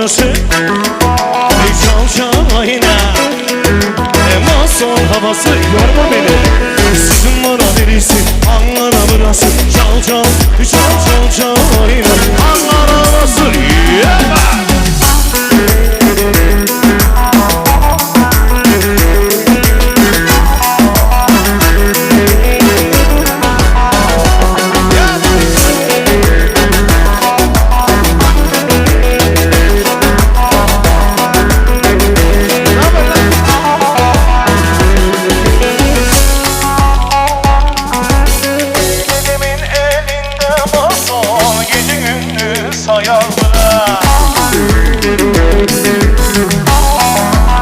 burası. Ey çavşayna Emas ol havası yorma beni. Sizin var derisi anla.